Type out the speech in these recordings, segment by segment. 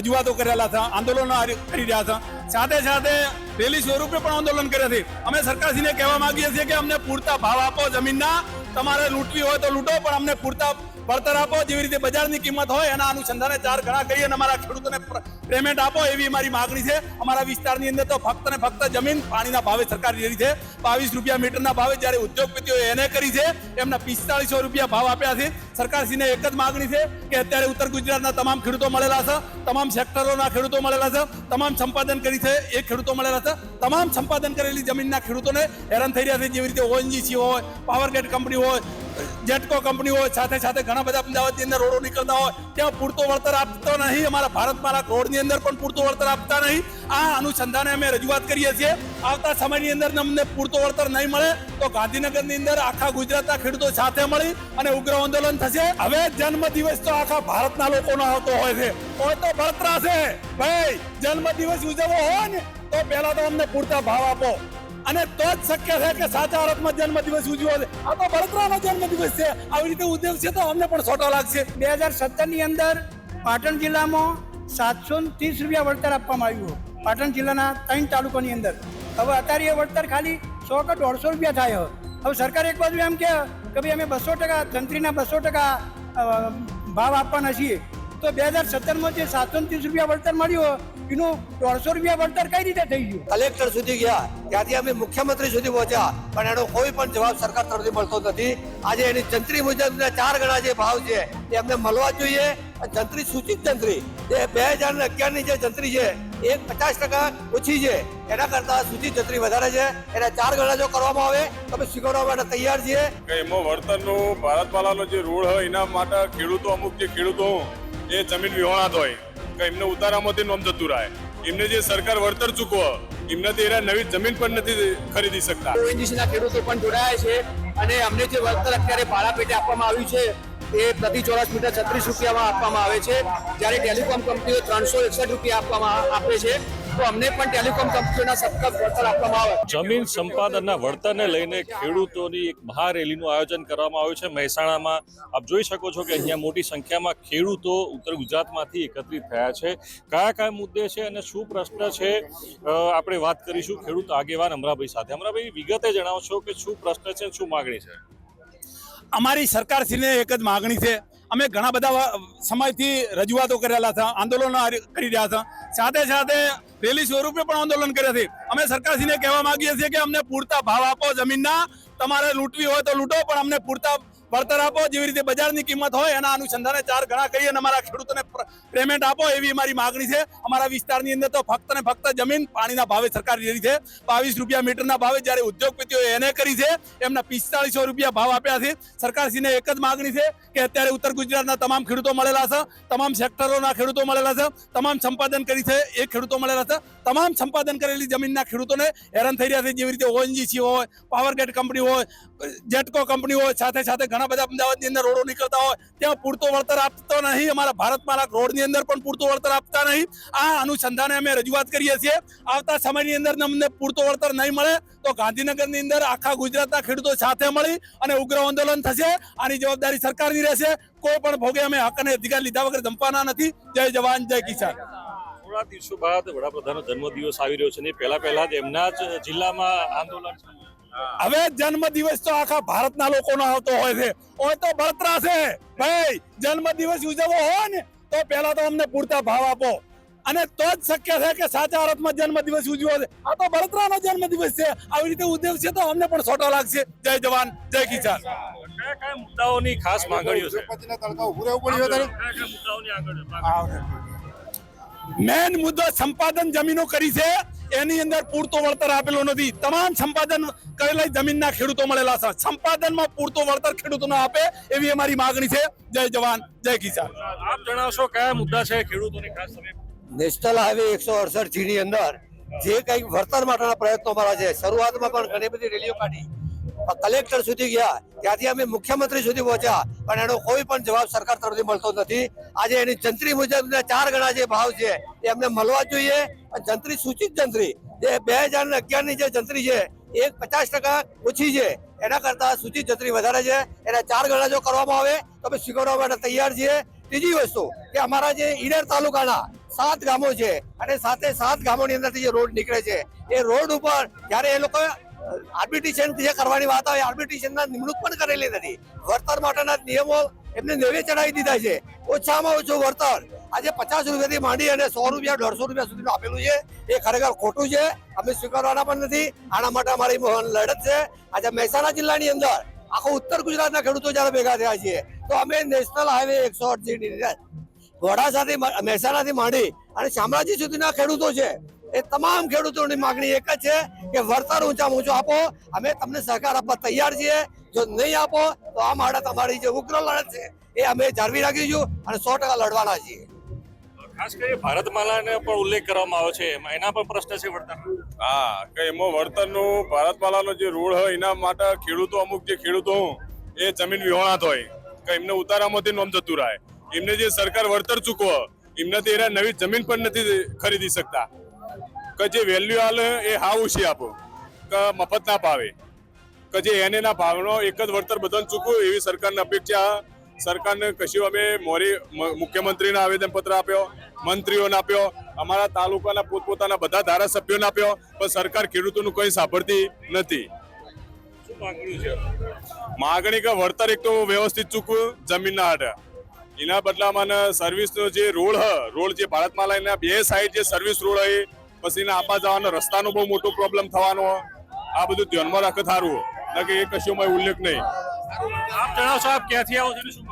રજૂઆતો કરેલા હતા આંદોલનો કરી રહ્યા હતા. સાથે સાથે રેલી સ્વરૂપે પણ આંદોલન કર્યા છે. અમે સરકારશ્રીને કહેવા માંગીએ છીએ કે અમને પૂરતા ભાવ આપો, જમીનના તમારે લૂંટવી હોય તો લૂંટો, પણ અમને પૂરતા વળતર આપો, જેવી રીતે બજારની કિંમત હોય એના અનુસંધાને ચાર ગણા કરી અને અમારા ખેડૂતોને પેમેન્ટ આપો એવી અમારી માગણી છે. અમારા વિસ્તારની અંદર તો ફક્ત ને ફક્ત જમીન પાણીના ભાવે સરકાર લીધી છે. બાવીસ રૂપિયા મીટરના ભાવે જ્યારે ઉદ્યોગપતિઓ એને કરી છે, એમના પિસ્તાળીસો રૂપિયા ભાવ આપ્યા છે. સરકારશ્રીને એક જ માગણી છે કે અત્યારે ઉત્તર ગુજરાતના તમામ ખેડૂતો મળેલા છે, તમામ સેક્ટરોના ખેડૂતો મળેલા છે, તમામ સંપાદન કરી છે એ ખેડૂતો મળેલા છે. તમામ સંપાદન કરેલી જમીનના ખેડૂતોને હેરાન થઈ રહ્યા છે. જેવી રીતે ઓએનજીસી હોય પાવર ગ્રેડ કંપની હોય જેટકો કંપની હોય, સાથે સાથે ઘણા બધા અમદાવાદની અંદર રોડો નીકળતા હોય, ત્યાં પૂરતો વળતર આપતો નહીં. અમારા ભારતમાં રોડની અંદર પણ પૂરતો વળતર આપતા નહીં. આ અનુસંધાને અમે રજૂઆત કરીએ છીએ. આવતા સમયની અંદર અમને પૂરતો વળતર નહીં મળે, તો ગાંધીનગરની અંદર આખા ગુજરાતના ખેડૂતો સાથે મળી અને ઉગ્ર આંદોલન થશે. હવે જન્મ દિવસ તો આખા ભારતના લોકોનો આવતો હોય છે. હોય તો બળતરા છે. ભાઈ જન્મ દિવસ ઉજવવો હોય ને, તો પહેલા તો અમને પૂરતા ભાવ આપો. અને તો જ શક્ય છે કે સાચા અર્થમાં જન્મ દિવસ ઉજવ્યો. છે આ તો બળતરાનો જન્મ દિવસ છે. આવી રીતે ઉજવશે તો અમને પણ સોટો લાગશે. બે હજાર સત્તરની અંદર પાટણ જિલ્લામાં સાતસો ત્રીસ રૂપિયા વળતર આપવામાં આવ્યું પાટણ જિલ્લાના ત્રણ તાલુકાની અંદર. હવે અત્યારે એ વળતર ખાલી સો કે દોઢસો રૂપિયા થાય હવે. સરકાર એક બાજુ એમ કે ભાઈ અમે બસો ટકા, જંત્રીના બસો ટકા ભાવ આપવાના છીએ. તો બે હજાર સત્તરમાં જે સાતસો ત્રીસ રૂપિયા વળતર મળ્યું એનું દોઢસો રૂપિયા વળતર કઈ રીતે થઈ ગયું? કલેક્ટર સુધી ગયા. ત્યાંથી અમે મુખ્યમંત્રી સુધી પહોંચ્યા. પણ એનો કોઈ પણ જવાબ સરકાર તરફથી મળતો નથી. આજે એની જંત્રી મુજબના ચાર ગણા જે ભાવ છે એ અમને મળવા જ જોઈએ. જંત્રી સૂચિત જંત્રી જે બે હજાર ને અગિયારની જે જંત્રી છે એ પચાસ ટકા ઓછી છે. એના કરતા સૂચિત જંત્રી વધારે છે. એના ચાર ગણા જો કરવામાં આવે તો અમે સ્વીકારવા માટે તૈયાર છીએ. કે એમાં વળતરનું ભારતમાલાનો જે રૂળ હોય એના માટે ખેડૂતો અમુક જે ખેડૂતો એ જમીન વિહોણાત હોય એમને ઉતારામાંથી નોમ જતું રહે. એમને જે સરકાર વળતર ચૂકવો એમનાથી એના નવી જમીન પણ નથી ખરીદી શકતા. ONGC ના ખેડૂતો પણ જોડાયા છે અને અમને જે વળતર અત્યારે ભાડા પેટે આપવામાં આવ્યું છે, એ પ્રતિ ચોરસ મીટર છત્રીસ રૂપિયામાં આપવામાં આવે છે. જ્યારે ટેલિકોમ કંપનીઓ ત્રણસો એકસઠ રૂપિયા આપવામાં આપે છે. તો અમને પણ ટેલિકોમ કંપનીઓના સતત વળતર આપવામાં આવે. જમીન સંપાદનના વળતરને લઈને ખેડૂતોની એક મહારેલીનું આયોજન કરવામાં આવ્યું છે. મહેસાણામાં આપ જોઈ શકો છો કે અહીંયા મોટી સંખ્યામાં ખેડૂતો ઉત્તર ગુજરાતમાંથી એકત્રિત થયા છે. કયા કયા મુદ્દે છે અને શું પ્રશ્ન છે? આપણે વાત કરીશું ખેડૂત આગેવાન અમરાભાઈ સાથે. અમરાભાઈ વિગતે જણાવશો કે શું પ્રશ્ન છે શું માગણી છે? અમારી સરકારશ્રીને એક જ માગણી છે. અમે ઘણા બધા સમયથી રજૂઆતો કરેલા હતા આંદોલનો કરી રહ્યા હતા. સાથે સાથે રેલી સ્વરૂપે પણ આંદોલન કર્યા છે. અમે સરકારશ્રીને કહેવા માંગીએ છીએ કે અમને પૂરતા ભાવ આપો જમીનના. તમારે લૂંટવી હોય તો લૂંટો, પણ અમને પૂરતા વળતર આપો, જેવી રીતે બજારની કિંમત હોય એના અનુસંધાને ચાર ગણા કરી અને અમારા ખેડૂતોને પેમેન્ટ આપો એવી અમારી માગણી છે. અમારા વિસ્તારની અંદર તો ફક્ત ને ફક્ત જમીન પાણીના ભાવે સરકાર લીધી છે. બાવીસ રૂપિયા મીટરના ભાવે જ્યારે ઉદ્યોગપતિઓ એને કરી છે, એમના પિસ્તાળીસો રૂપિયા ભાવ આપ્યા છે. સરકારશ્રીને એક જ માગણી છે કે અત્યારે ઉત્તર ગુજરાતના તમામ ખેડૂતો મળેલા છે, તમામ સેક્ટરોના ખેડૂતો મળેલા છે, તમામ સંપાદન કરી છે એ ખેડૂતો મળેલા છે. તમામ સંપાદન કરેલી જમીનના ખેડૂતોને હેરાન થઈ રહ્યા છે. જેવી રીતે ઓએનજીસી હોય, પાવરગેટ કંપની હોય, જેટકો કંપની હોય, સાથે સાથે ઘણા બધા અમદાવાદની અંદર રોડો નીકળતા હોય, ત્યાં પૂરતો વળતર આપતો નહીં. અમારા ભારતમાં રોડની અંદર પણ પૂરતો વળતર આપતા નહીં. આ અનુસંધાને અમે રજૂઆત કરીએ છીએ. આવતા સમયની અંદર અમને પૂરતો વળતર નહીં મળે, તો ગાંધીનગરની અંદર આખા ગુજરાતના ખેડૂતો સાથે મળી અને ઉગ્ર આંદોલન થશે. આની જવાબદારી સરકારની રહેશે. કોઈ પણ ભોગે અમે હક અને અધિકાર લીધા વગર ધમવાના નથી. જય જવાન, જય કિસાન. થોડા દિવસો બાદ વડાપ્રધાનનો જન્મદિવસ આવી રહ્યો છે ને, પહેલા પહેલા જ એમના જ જિલ્લામાં આંદોલન હવે જન્મ દિવસ તો આખા ભારતના લોકોનો આવતો હોય છે. હોય તો બળતરા છે. ભાઈ જન્મ દિવસ ઉજવવો હોય ને તો પહેલા તો અમને પૂરતા ભાવ આપો. અને તો જ શક્ય છે કે સાચા અર્થમાં જન્મ દિવસ ઉજવો છે. આ તો બળતરાનો જન્મ દિવસ છે. આવી રીતે ઉજવશે તો અમને પણ સોટો લાગશે. જય જવાન જય કિસાન. મુદ્દાઓની ખાસ માંગણીઓ છે? મેન મુદ્દો સંપાદન જમીનો કરી છે. એની અંદર પૂરતો વળતર આપેલો નથી. તમામ સંપાદન કરેલા જમીનના ખેડૂતો મળેલા છે. સંપાદનમાં પૂરતો વળતર ખેડૂતોને આપે એવી અમારી માગણી છે. જય જવાન જય કિસાન. આપ જણાવશો કયા મુદ્દા છે ખેડૂતોની ખાસ તમે? નેશનલ હાઈવે એકસો અડસઠ જી ની અંદર જે કંઈક વળતર માટેના પ્રયત્નો મારા છે. શરૂઆતમાં પણ ઘણી બધી રેલીઓ કાઢી. કલેક્ટર સુધી ગયા. ત્યાંથી અમે મુખ્યમંત્રી સુધી પહોંચ્યા. પણ એનો કોઈ પણ જવાબ સરકાર તરફથી મળતો નથી. આજે એની જંત્રી મુજબના ચાર ગણા જે ભાવ છે, એ અમને મળવા જોઈએ. જંત્રી સૂચિત જંત્રી, જે બે હજાર ને અગિયારની જે જંત્રી છે, એ પચાસ ટકા ઓછી છે. એના કરતા સૂચિત જંત્રી વધારે છે. એના ચાર ગણા જો કરવામાં આવે, તો અમે સ્વીકારવા માટે તૈયાર છીએ. ત્રીજી વસ્તુ કે અમારા જે ઈડર તાલુકાના સાત ગામો છે અને સાથે સાત ગામોની અંદરથી જે રોડ નીકળે છે, એ રોડ ઉપર જ્યારે એ લોકો આર્બિટ્રેશન જે કરવાની વાત આવે, આર્બિટ્રેશનના નિમણૂક પણ કરેલી નથી. વળતર માટેના નિયમો એમને નેવે ચડાવી દીધા છે. ઓછામાં ઓછું વળતર. આજે પચાસ રૂપિયાથી માંડી અને સો રૂપિયા, દોઢસો રૂપિયા સુધીનું આપેલું છે. એ ખરેખર ખોટું છે. અમે સ્વીકારવાના પણ નથી. આના માટે અમારી લડત છે. આજે મહેસાણા જિલ્લાની અંદર આખો ઉત્તર ગુજરાતના ખેડૂતો જયારે ભેગા થયા છીએ, તો અમે નેશનલ હાઈવે એકસો અડસઠ વડાસાથી મહેસાણાથી માંડી અને શામળાજી સુધીના ખેડૂતો છે. એ તમામ ખેડૂતોની માંગણી એક જ છે કે વળતર ઊંચામાં ઊંચું આપો. અમે તમને સહકાર આપવા તૈયાર છીએ. જો નહીં આપો તો આ માળા તમારી જે ઉગ્ર લડત છે એ અમે જાળવી રાખીશું અને સો ટકા લડવાના છીએ. ખાસ કરી ભારતમાલાને પણ ઉલ્લેખ કરવામાં આવ્યો છે એમાં. એના પણ પ્રશ્ન છે વળતર હા કે એમાં વળતરનું ભારતમાલાનો જે રૂળ હોય એના માટે ખેડૂતો અમુક જે ખેડૂતો એ જમીન વિહોણાત હોય. કે એમને ઉતારામાંથી નોમ જતું રહે. એમને જે સરકાર વળતર ચૂકવો એમનાથી એના નવી જમીન પણ નથી ખરીદી શકતા. કે જે વેલ્યુ હાલ એ હાવ ઓછી આપો. કે મફત ના પાવે કે જે એને ના ભાવનો એક જ વળતર બધાને ચૂકવું એવી સરકારની અપેક્ષા. સરકારને કશું અમે મોરી મુખ્યમંત્રીને આવેદન પત્ર આપ્યો મંત્રીઓને આપ્યો અમારા તાલુકાના પોતપોતાના બધા ધારાસભ્યોને આપ્યો પણ સરકાર ખેડૂતોનું કંઈ સાંભળતી નથી. શું માંગણી છે? માગણી કે વળતર એક તો વ્યવસ્થિત ચૂકવું જમીનના હાટે એના બદલામાં સર્વિસનો જે રોડ હ રોડ જે ભારતમાં લઈને બે સાઈડ જે સર્વિસ રોડ હોય પછી એના આપવા જવાનો રસ્તાનો બહુ મોટો પ્રોબ્લેમ થવાનો. આ બધું ધ્યાનમાં રાખે થારું ના કે એ કશું ઉલ્લેખ નહીં. આપ જણાવશો આપ ક્યાંથી આવો છો શું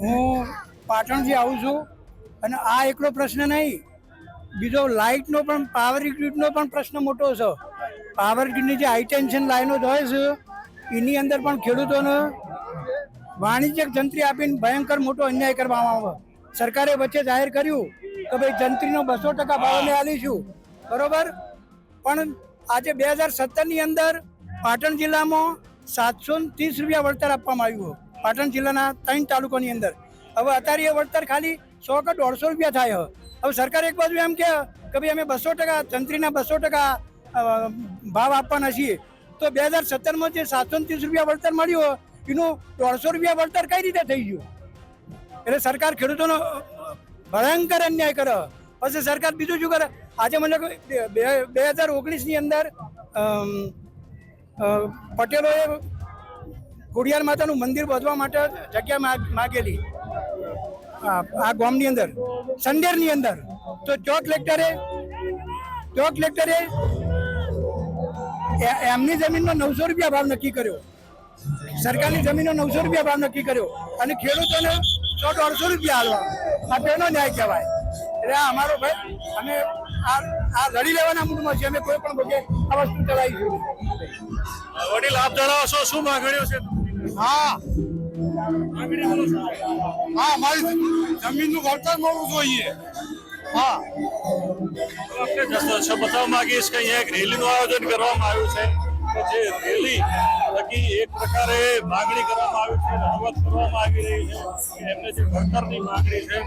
હું પાટણથી આવું છું અને આ એકલો પ્રશ્ન નહીં. બીજો લાઇટનો પણ પાવર ગ્રીડનો પણ પ્રશ્ન મોટો છે. પાવર ગ્રીડની જે હાઈટેન્શન લાઈનો જોઈએ છે એની અંદર પણ ખેડૂતોને વાણિજ્યક જંત્રી આપીને ભયંકર મોટો અન્યાય કરવામાં આવે. સરકારે વચ્ચે જાહેર કર્યું કે ભાઈ જંત્રીનો બસો ટકા ભાવ અમે આલીશું. બરોબર? પણ આજે બે હજાર સત્તરની અંદર પાટણ જિલ્લામાં સાતસો ત્રીસ રૂપિયા વળતર આપવામાં આવ્યું પાટણ જિલ્લાના ત્રણ તાલુકાની અંદર. હવે અત્યારે એ વળતર ખાલી સો કે દોઢસો રૂપિયા થાય. હવે. સરકાર એક બાજુ એમ કે કે ભાઈ અમે બસો ટકા જંત્રીના બસો ટકા ભાવ આપવાના છીએ. તો બે હજાર સત્તરમાં જે સાતસો ત્રીસ રૂપિયા વળતર મળ્યું એનું દોઢસો રૂપિયા વળતર કઈ રીતે થઈ ગયું? એટલે સરકાર ખેડૂતોનો ભયંકર અન્યાય કરે. પછી સરકાર બીજું શું કરે? આજે મને બે- હજાર ઓગણીસની અંદર પટેલોએ ખોડિયાર માતાનું મંદિર બાંધવા માટે જગ્યા માગ- માગેલી. આ ગામની અંદર, સંડેરની અંદર. તો ચો કલેક્ટરે ચો કલેક્ટરે એ- એમની જમીનનો નવસો રૂપિયા ભાવ નક્કી કર્યો. સરકારની જમીનનો નવસો રૂપિયા ભાવ નક્કી કર્યો. અને ખેડૂતોને સો દોઢસો રૂપિયા હાલવા આ બેનો ન્યાય કહેવાય. એટલે આ અમારો ભાઈ અમે આ આ લડી લેવાના મૂડમાં છીએ. અમે કોઈ પણ ભોગે આ વસ્તુ ચલાવીશું વડીલ આપ જણાવશો શું માંગણીઓ છે? હા. છે? હા મારી જમીનનું વળતર મળવું જોઈએ. હા. તો આપણે દસ્તવેજ બતાવવા માંગીશ કે અહીંયા એક રેલીનું આયોજન કરવામાં આવ્યું છે. કે જે રેલી થકી એક પ્રકારે માગણી કરવામાં આવી છે, રજૂઆત કરવામાં આવી રહી છે, એમને જે ભણતરની માગણી છે,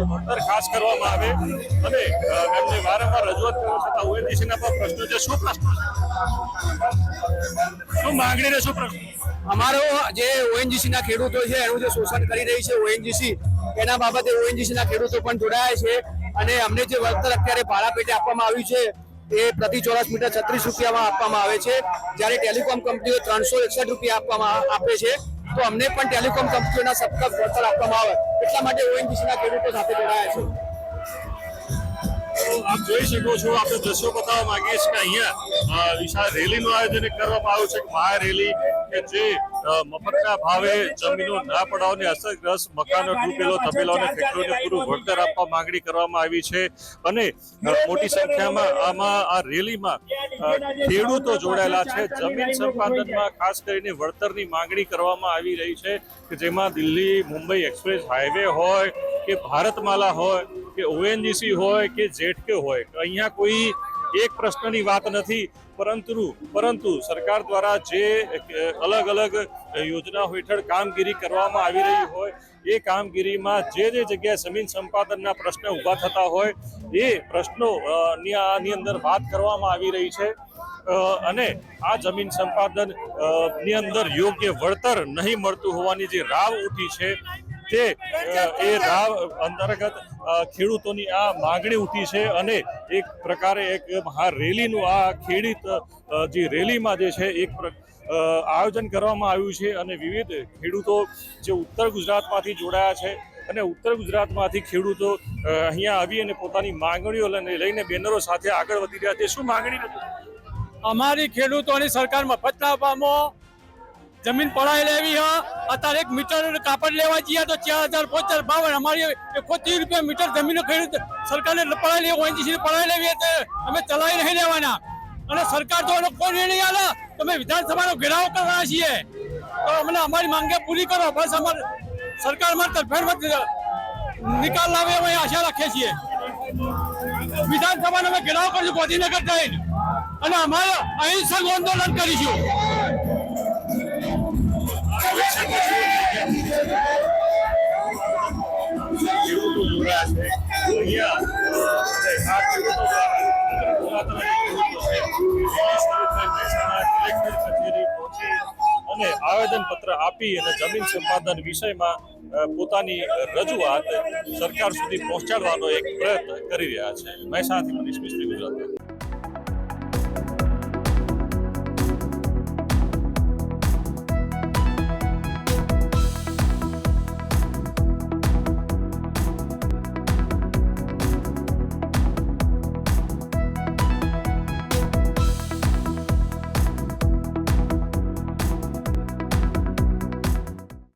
એ ભણતર ખાસ કરવામાં આવે. અને એમને વારંવાર રજૂઆત કરવા છતાં ઓએનજીસીના પણ પ્રશ્નો છે. શું પ્રશ્નો છે? શું માગણી શું પ્રશ્ન? અમારો જે ઓએનજીસી ના ખેડૂતો છે, એનું જે શોષણ કરી રહી છે ઓએનજીસી, એના બાબતે ઓએનજીસી ના ખેડૂતો પણ જોડાયા છે. અને અમને જે વળતર અત્યારે ભાડા પેટે આપવામાં આવ્યું છે એ પ્રતિ ચોરસ મીટર છત્રીસ રૂપિયામાં આપવામાં આવે છે. જ્યારે ટેલિકોમ કંપનીઓ ત્રણસો એકસઠ રૂપિયા આપવામાં આપે છે. તો અમને પણ ટેલિકોમ કંપનીઓના સપ્તક વળતર આપવામાં આવે. એટલા માટે ઓએનજીસીના ખેડૂતો સાથે જોડાયા છે. આપ જોઈ શકો છો, આપણે દ્રશ્યો બતાવવા માંગીએ છીએ કે અહીંયા વિશાળ રેલીનું આયોજન કરવામાં આવ્યું છે. મહા રેલી કે જે મફતના ભાવે જમીનો ના પડાવને અસરગ્રસ્ત મકાનો તૂટેલો તબેલો અને પૂરું વળતર આપવા માંગણી કરવામાં આવી છે. અને મોટી સંખ્યામાં આમાં આ રેલીમાં ખેડૂતો જોડાયેલા છે. જમીન સંપાદનમાં ખાસ કરીને વળતરની માંગણી કરવામાં આવી રહી છે કે જેમાં દિલ્હી, મુંબઈ એક્સપ્રેસ હાઈવે હોય, કે ભારતમાલા હોય, કે ઓએનજીસી હોય, કે જેટકે હોય. અહીંયા કોઈ એક પ્રશ્નની વાત નથી, પરંતુ પરંતુ સરકાર દ્વારા જે અલગ અલગ યોજનાઓ હેઠળ કામગીરી કરવામાં આવી રહી હોય, એ કામગીરીમાં જે જે જગ્યાએ જમીન સંપાદનના પ્રશ્ન ઊભા થતા હોય, એ પ્રશ્નો ની આની અંદર વાત કરવામાં આવી રહી છે. અને આ જમીન સંપાદનની અંદર યોગ્ય વળતર નહીં મળતું હોવાની જે રાવ ઉઠી છે તે એ રાવ અંતર્ગત ખેડૂતોની આ માગણી ઉઠી છે અને એક પ્રકારે એક મહા રેલીનું આ ખેડૂત જે રેલીમાં જે છે એક આયોજન કરવામાં આવ્યું છે અને વિવિધ ખેડૂતો જે ઉત્તર ગુજરાતમાંથી જોડાયા છે અને ઉત્તર ગુજરાતમાંથી ખેડૂતો અહીંયા આવી અને પોતાની માંગણીઓ લઈને લઈને બેનરો સાથે આગળ વધી રહ્યા છે. શું માંગણી નથી? અમારી ખેડૂતોની સરકાર મફતના પામો જમીન પડાઈ લેવી, હ. અત્યારે એક મીટર કાપડ લેવા જઈએ તો ચાર હજાર પાંચ હજાર ભાવ અમારી એકો રૂપિયા મીટર જમીન ખેડૂત સરકારને પડાઈ લેવી. ઓએનજીસી પડાઈ લેવી એટલે અમે ચલાવી નહીં લેવાના. અને સરકાર તો એનો કોઈ નિર્ણય આલે. અમે વિધાનસભાનો ઘેરાવ કરવાના છીએ. તો અમને અમારી માંગે પૂરી કરો. બસ અમારે સરકાર અમારી તરફેણમાં નિકાલ લાવે અમે આશા રાખીએ છીએ. વિધાનસભાનો અમે ઘેરાવ કરીશું ગાંધીનગર જઈને. અને અમારે અહિંસક આંદોલન કરીશું. આવેદન પત્ર આપી અને જમીન સંપાદન વિષયમાં પોતાની રજૂઆત સરકાર સુધી પહોંચાડવાનો એક પ્રયત્ન કરી રહ્યા છે. મહેસાણાથી મનીષ મિસ્ત્રી ગુજરાત.